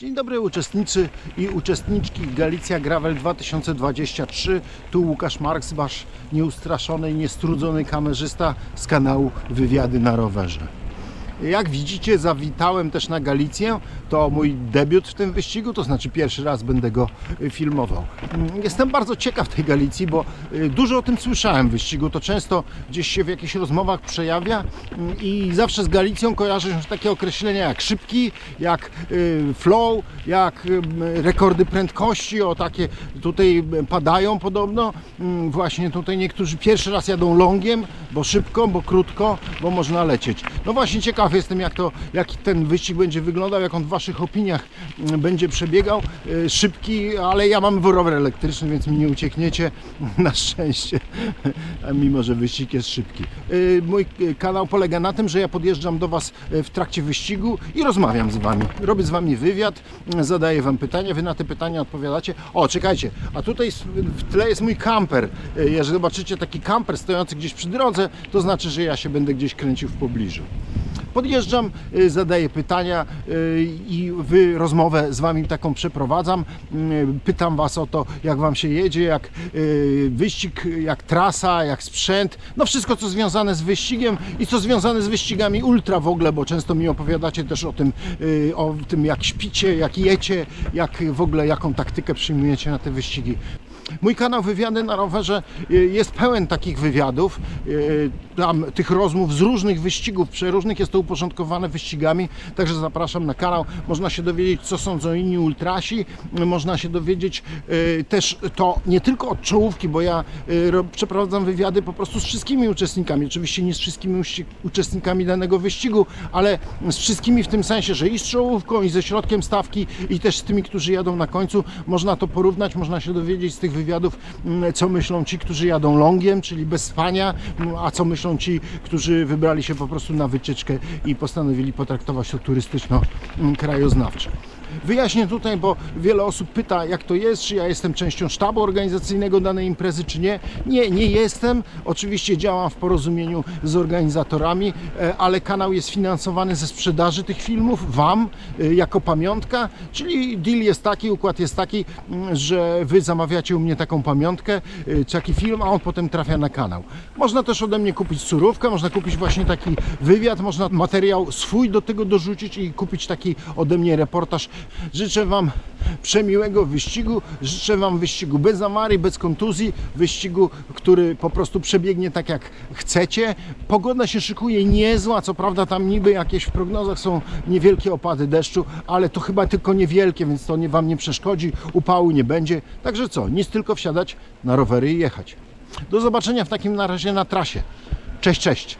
Dzień dobry uczestnicy i uczestniczki Galicja Gravel 2023. Tu Łukasz Marks, wasz nieustraszony i niestrudzony kamerzysta z kanału Wywiady na rowerze. Jak widzicie, zawitałem też na Galicję. To mój debiut w tym wyścigu, to znaczy pierwszy raz będę go y, filmował. Mm, Jestem bardzo ciekaw tej Galicji, bo y, dużo o tym słyszałem w wyścigu. To często gdzieś się w jakichś rozmowach przejawia mm, i zawsze z Galicją kojarzę się takie określenia jak szybki, jak y, flow, jak rekordy prędkości. O takie tutaj padają podobno. Mm, Właśnie tutaj niektórzy pierwszy raz jadą longiem, bo szybko, bo krótko, bo można lecieć. No właśnie ciekaw jestem jak to, jak ten wyścig będzie wyglądał, jak on w Waszych opiniach mm, będzie przebiegał. Y, Szybki, ale ja mam rower elektryczny, więc mi nie uciekniecie na szczęście, mimo że wyścig jest szybki. Y, Mój y, kanał polega na tym, że ja podjeżdżam do Was w trakcie wyścigu i rozmawiam z Wami. Robię z Wami wywiad, zadaję Wam pytania, Wy na te pytania odpowiadacie. O, czekajcie, a tutaj w tle jest mój kamper. Jeżeli zobaczycie taki kamper stojący gdzieś przy drodze, to znaczy, że ja się będę gdzieś kręcił w pobliżu. Podjeżdżam, y, zadaję pytania y, i wy rozmowę z wami taką przeprowadzam. Y, Pytam was o to, jak wam się jedzie, jak y, wyścig, jak trasa, jak sprzęt. No wszystko, co związane z wyścigiem i co związane z wyścigami ultra w ogóle, bo często mi opowiadacie też o tym, o tym jak śpicie, jak jecie, jak w ogóle jaką taktykę przyjmujecie na te wyścigi. Mój kanał Wywiady na rowerze y, jest pełen takich wywiadów, y, tam tych rozmów z różnych wyścigów, przeróżnych jest to uporządkowane wyścigami, także zapraszam na kanał. Można się dowiedzieć, co sądzą inni ultrasi, można się dowiedzieć y, też to nie tylko od czołówki, bo ja ro- przeprowadzam wywiady po prostu z wszystkimi uczestnikami, oczywiście nie z wszystkimi uczestnikami danego wyścigu, ale z wszystkimi w tym sensie, że i z czołówką, i ze środkiem stawki, i też z tymi, którzy jadą na końcu. Można to porównać, można się dowiedzieć z tych wywiadów, mm, co myślą ci, którzy jadą longiem, czyli bez spania, mm, a co myślą ci, którzy wybrali się po prostu na wycieczkę i postanowili potraktować to turystyczno-krajoznawcze. Wyjaśnię tutaj, bo wiele osób pyta, jak to jest, czy ja jestem częścią sztabu organizacyjnego danej imprezy, czy nie. Nie, nie jestem. Oczywiście działam w porozumieniu z organizatorami, e, ale kanał jest finansowany ze sprzedaży tych filmów Wam e, jako pamiątka, czyli deal jest taki, układ jest taki, mm, że Wy zamawiacie u mnie taką pamiątkę, e, taki film, a on potem trafia na kanał. Można też ode mnie kupić surówkę, można kupić właśnie taki wywiad, można materiał swój do tego dorzucić i kupić taki ode mnie reportaż. Życzę Wam przemiłego wyścigu, życzę Wam wyścigu bez awarii, bez kontuzji, wyścigu, który po prostu przebiegnie tak jak chcecie. Pogoda się szykuje niezła, co prawda tam niby jakieś w prognozach są niewielkie opady deszczu, ale to chyba tylko niewielkie, więc to nie, Wam nie przeszkodzi, upału nie będzie. Także co, nic tylko wsiadać na rowery i jechać. Do zobaczenia w takim na razie na trasie. Cześć, cześć.